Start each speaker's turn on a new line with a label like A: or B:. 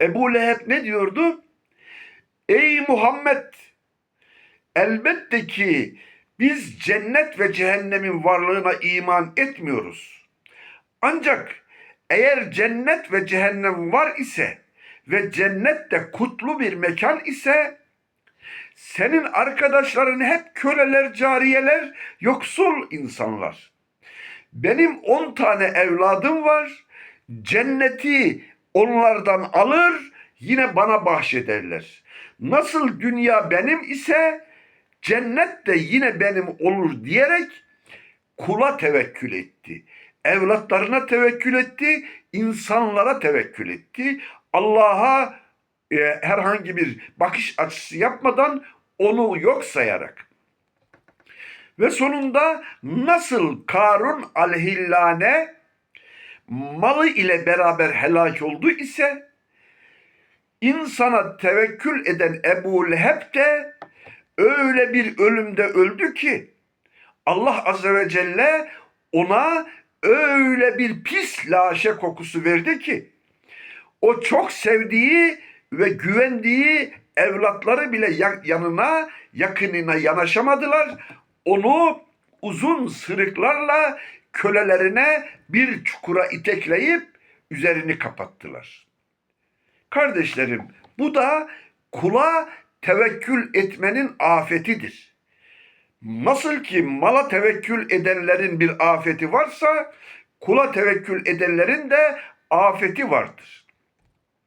A: Ebu Leheb ne diyordu? Ey Muhammed! Elbette ki biz cennet ve cehennemin varlığına iman etmiyoruz. Ancak eğer cennet ve cehennem var ise ve cennet de kutlu bir mekan ise senin arkadaşların hep köleler, cariyeler, yoksul insanlar. Benim on tane evladım var. Cenneti onlardan alır, yine bana bahşederler. Nasıl dünya benim ise cennet de yine benim olur diyerek kula tevekkül etti. Evlatlarına tevekkül etti, insanlara tevekkül etti. Allah'a e, herhangi bir bakış açısı yapmadan onu yok sayarak. Ve sonunda nasıl Karun aleyhillâne malı ile beraber helak oldu ise insana tevekkül eden Ebu Leheb de öyle bir ölümde öldü ki Allah Azze ve Celle ona öyle bir pis laşe kokusu verdi ki o çok sevdiği ve güvendiği evlatları bile ya- yanına, yakınına yanaşamadılar. Onu uzun sırıklarla kölelerine bir çukura itekleyip üzerini kapattılar. Kardeşlerim, bu da kula tevekkül etmenin afetidir. Nasıl ki mala tevekkül edenlerin bir afeti varsa, kula tevekkül edenlerin de afeti vardır.